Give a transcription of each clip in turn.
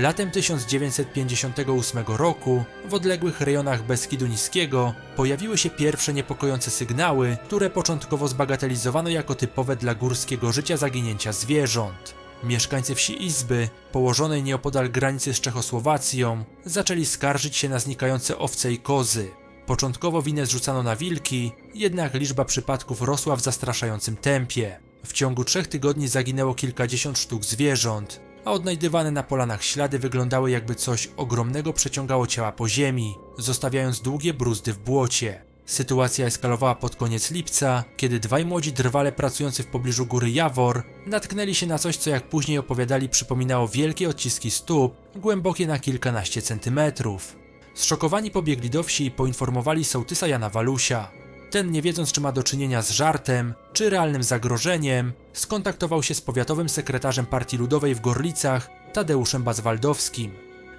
Latem 1958 roku w odległych rejonach Beskidu Niskiego pojawiły się pierwsze niepokojące sygnały, które początkowo zbagatelizowano jako typowe dla górskiego życia zaginięcia zwierząt. Mieszkańcy wsi Izby, położonej nieopodal granicy z Czechosłowacją, zaczęli skarżyć się na znikające owce i kozy. Początkowo winę zrzucano na wilki, jednak liczba przypadków rosła w zastraszającym tempie. W ciągu trzech tygodni zaginęło kilkadziesiąt sztuk zwierząt, a odnajdywane na polanach ślady wyglądały jakby coś ogromnego przeciągało ciała po ziemi, zostawiając długie bruzdy w błocie. Sytuacja eskalowała pod koniec lipca, kiedy dwaj młodzi drwale pracujący w pobliżu góry Jawor natknęli się na coś, co jak później opowiadali przypominało wielkie odciski stóp, głębokie na kilkanaście centymetrów. Zszokowani pobiegli do wsi i poinformowali sołtysa Jana Walusia. Ten, nie wiedząc czy ma do czynienia z żartem, czy realnym zagrożeniem, skontaktował się z powiatowym sekretarzem Partii Ludowej w Gorlicach, Tadeuszem Bazwaldowskim.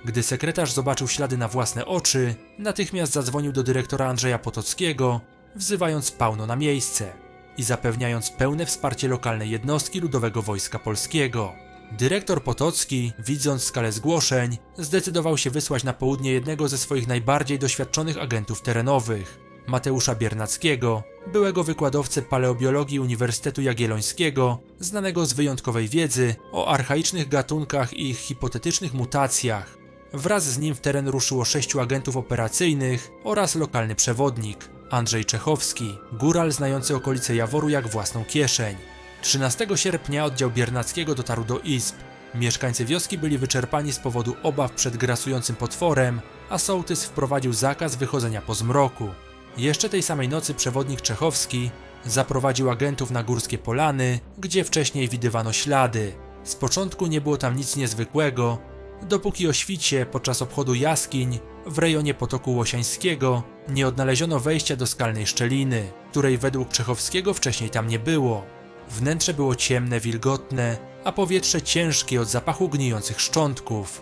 Gdy sekretarz zobaczył ślady na własne oczy, natychmiast zadzwonił do dyrektora Andrzeja Potockiego, wzywając Pauno na miejsce i zapewniając pełne wsparcie lokalnej jednostki Ludowego Wojska Polskiego. Dyrektor Potocki, widząc skalę zgłoszeń, zdecydował się wysłać na południe jednego ze swoich najbardziej doświadczonych agentów terenowych, Mateusza Biernackiego, byłego wykładowcę paleobiologii Uniwersytetu Jagiellońskiego, znanego z wyjątkowej wiedzy o archaicznych gatunkach i ich hipotetycznych mutacjach. Wraz z nim w teren ruszyło sześciu agentów operacyjnych oraz lokalny przewodnik, Andrzej Czechowski, góral znający okolice Jaworu jak własną kieszeń. 13 sierpnia oddział Biernackiego dotarł do izb. Mieszkańcy wioski byli wyczerpani z powodu obaw przed grasującym potworem, a sołtys wprowadził zakaz wychodzenia po zmroku. Jeszcze tej samej nocy przewodnik Czechowski zaprowadził agentów na górskie polany, gdzie wcześniej widywano ślady. Z początku nie było tam nic niezwykłego, dopóki o świcie podczas obchodu jaskiń w rejonie Potoku Łosiańskiego nie odnaleziono wejścia do skalnej szczeliny, której według Czechowskiego wcześniej tam nie było. Wnętrze było ciemne, wilgotne, a powietrze ciężkie od zapachu gnijących szczątków.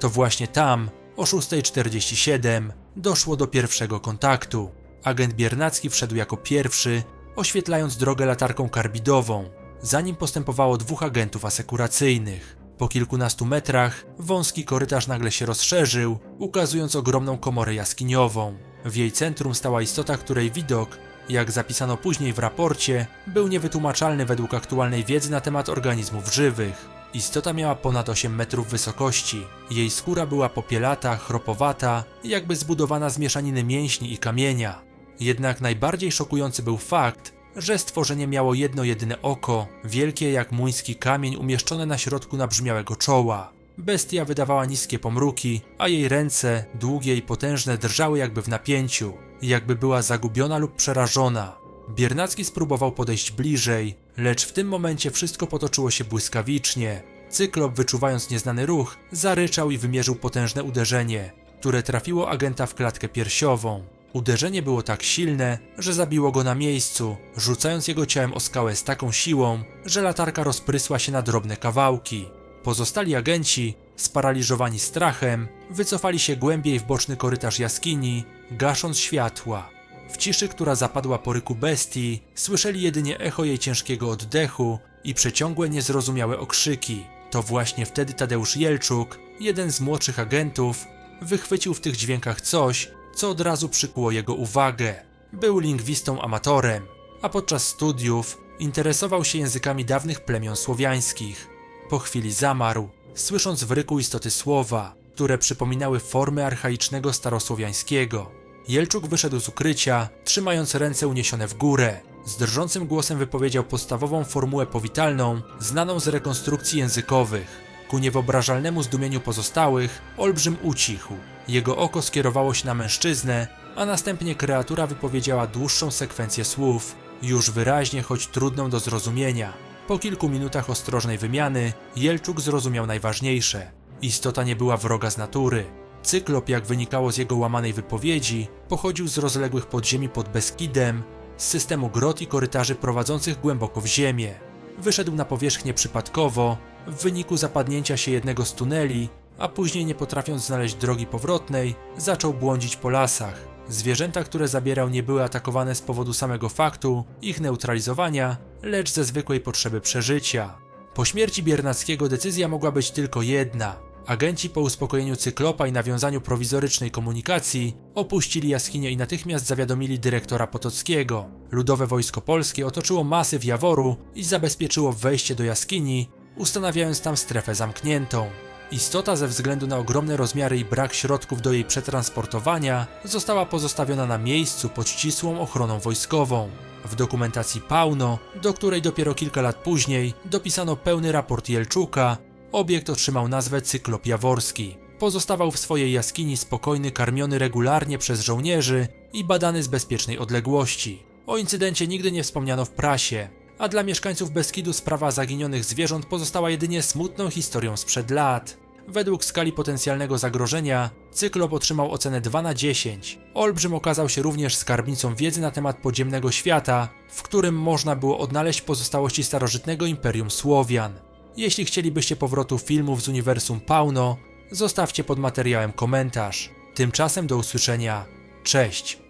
To właśnie tam, o 6.47, doszło do pierwszego kontaktu. Agent Biernacki wszedł jako pierwszy, oświetlając drogę latarką karbidową. Za nim postępowało dwóch agentów asekuracyjnych. Po kilkunastu metrach wąski korytarz nagle się rozszerzył, ukazując ogromną komorę jaskiniową. W jej centrum stała istota, której widok, jak zapisano później w raporcie, był niewytłumaczalny według aktualnej wiedzy na temat organizmów żywych. Istota miała ponad 8 metrów wysokości. Jej skóra była popielata, chropowata, jakby zbudowana z mieszaniny mięśni i kamienia. Jednak najbardziej szokujący był fakt, że stworzenie miało jedno jedyne oko, wielkie jak muński kamień umieszczone na środku nabrzmiałego czoła. Bestia wydawała niskie pomruki, a jej ręce, długie i potężne, drżały jakby w napięciu, jakby była zagubiona lub przerażona. Biernacki spróbował podejść bliżej, lecz w tym momencie wszystko potoczyło się błyskawicznie. Cyklop, wyczuwając nieznany ruch, zaryczał i wymierzył potężne uderzenie, które trafiło agenta w klatkę piersiową. Uderzenie było tak silne, że zabiło go na miejscu, rzucając jego ciałem o skałę z taką siłą, że latarka rozprysła się na drobne kawałki. Pozostali agenci, sparaliżowani strachem, wycofali się głębiej w boczny korytarz jaskini, gasząc światła. W ciszy, która zapadła po ryku bestii, słyszeli jedynie echo jej ciężkiego oddechu i przeciągłe, niezrozumiałe okrzyki. To właśnie wtedy Tadeusz Jelczuk, jeden z młodszych agentów, wychwycił w tych dźwiękach coś, co od razu przykuło jego uwagę. Był lingwistą amatorem, a podczas studiów interesował się językami dawnych plemion słowiańskich. Po chwili zamarł, słysząc w ryku istoty słowa, które przypominały formy archaicznego starosłowiańskiego. Jelczuk wyszedł z ukrycia, trzymając ręce uniesione w górę. Z drżącym głosem wypowiedział podstawową formułę powitalną, znaną z rekonstrukcji językowych. Ku niewyobrażalnemu zdumieniu pozostałych, olbrzym ucichł. Jego oko skierowało się na mężczyznę, a następnie kreatura wypowiedziała dłuższą sekwencję słów, już wyraźnie, choć trudną do zrozumienia. Po kilku minutach ostrożnej wymiany, Jelczuk zrozumiał najważniejsze. Istota nie była wroga z natury. Cyklop, jak wynikało z jego łamanej wypowiedzi, pochodził z rozległych podziemi pod Beskidem, z systemu grot i korytarzy prowadzących głęboko w ziemię. Wyszedł na powierzchnię przypadkowo, w wyniku zapadnięcia się jednego z tuneli, a później nie potrafiąc znaleźć drogi powrotnej, zaczął błądzić po lasach. Zwierzęta, które zabierał, nie były atakowane z powodu samego faktu ich neutralizowania, lecz ze zwykłej potrzeby przeżycia. Po śmierci Biernackiego decyzja mogła być tylko jedna. Agenci po uspokojeniu Cyklopa i nawiązaniu prowizorycznej komunikacji opuścili jaskinię i natychmiast zawiadomili dyrektora Potockiego. Ludowe Wojsko Polskie otoczyło masyw Jaworu i zabezpieczyło wejście do jaskini, ustanawiając tam strefę zamkniętą. Istota ze względu na ogromne rozmiary i brak środków do jej przetransportowania została pozostawiona na miejscu pod ścisłą ochroną wojskową. W dokumentacji Pauno, do której dopiero kilka lat później dopisano pełny raport Jelczuka, obiekt otrzymał nazwę Cyklop Jaworski. Pozostawał w swojej jaskini spokojny, karmiony regularnie przez żołnierzy i badany z bezpiecznej odległości. O incydencie nigdy nie wspomniano w prasie, a dla mieszkańców Beskidu sprawa zaginionych zwierząt pozostała jedynie smutną historią sprzed lat. Według skali potencjalnego zagrożenia, Cyklop otrzymał ocenę 2 na 10. Olbrzym okazał się również skarbnicą wiedzy na temat podziemnego świata, w którym można było odnaleźć pozostałości starożytnego Imperium Słowian. Jeśli chcielibyście powrotu filmów z uniwersum Pauno, zostawcie pod materiałem komentarz. Tymczasem do usłyszenia. Cześć!